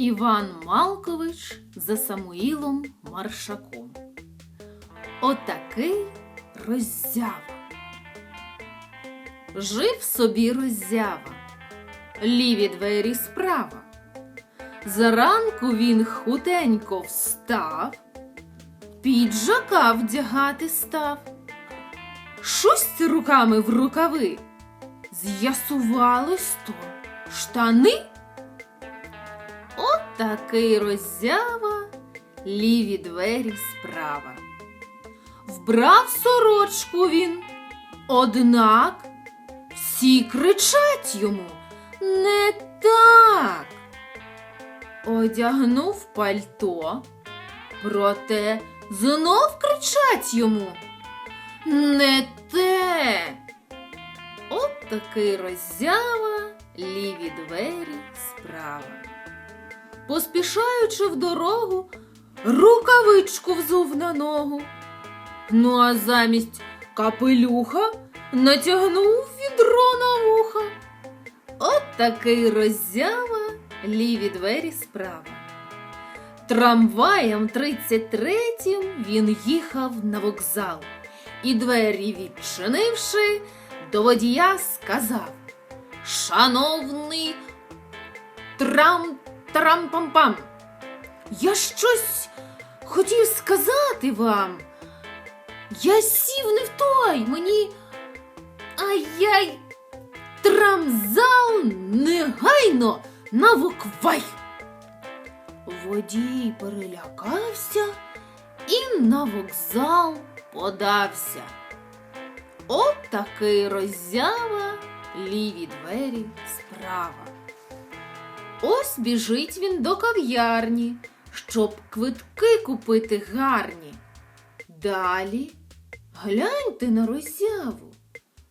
Іван Малкович за Самуїлом Маршаком. Отакий роззява. Жив собі роззява, ліві двері справа. Зранку він худенько встав, піджака вдягати став, шусть руками в рукави. З'ясувалось то штани. Такий роззява, ліві двері справа. Вбрав сорочку він, однак всі кричать йому не так. Одягнув пальто, проте знов кричать йому не те. От такий роззява, ліві двері справа. Поспішаючи в дорогу, рукавичку взув на ногу. Ну а замість капелюха натягнув відро на вуха. От такий роззява, ліві двері справа. Трамваєм 33-м він їхав на вокзал і двері відчинивши, до водія сказав Шановний трам трам-пам-пам. Я щось хотів сказати вам. Я сів не в той, мені. Ай-яй, трамзал негайно на воквай. Водій перелякався і на вокзал подався. От такий роззява, ліві двері справа. Ось біжить він до кав'ярні, щоб квитки купити гарні. Далі гляньте на роззяву.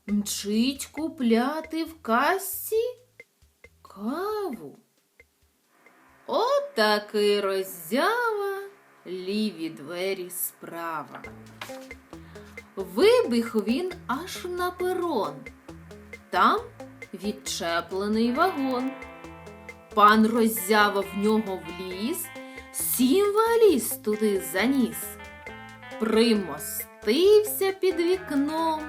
Мчить купляти в касі каву. От такий роззява, ліві двері справа. Вибіг він аж на перон. Там відчеплений вагон. Пан роззява в нього вліз, сім валіз туди заніс, примостився під вікном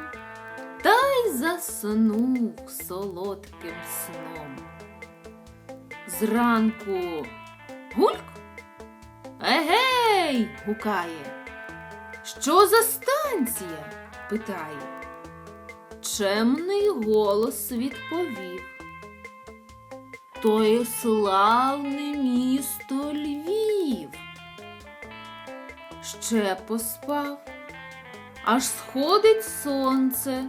та й заснув солодким сном. Зранку гульк? Егей! гукає. Що за станція? питає. Чемний голос відповів. То славне місто Львів. Ще поспав, аж сходить сонце,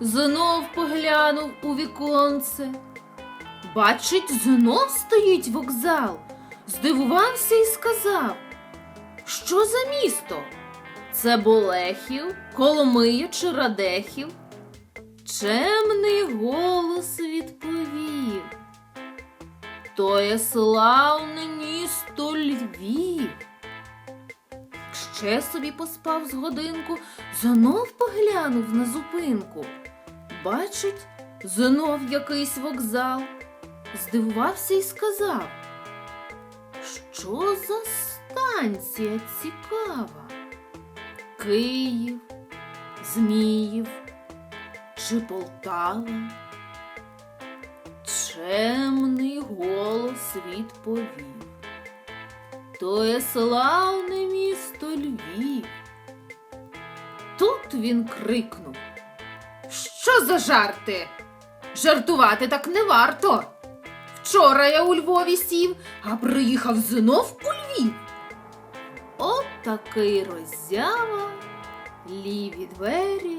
знов поглянув у віконце. Бачить, знов стоїть вокзал, здивувався і сказав, що за місто? Це Болехів, Коломия чи Радехів? Чемний голос відповів. То є славне місто Львів. Ще собі поспав з годинку, знов поглянув на зупинку. Бачить, знов якийсь вокзал. Здивувався і сказав, що за станція цікава? Київ, Зміїв чи Полтава? Чемний голос відповів. То є славне місто Львів. Тут він крикнув. Що за жарти? Жартувати так не варто. Вчора я у Львові сів, а приїхав знов у Львів. От такий роззява, ліві двері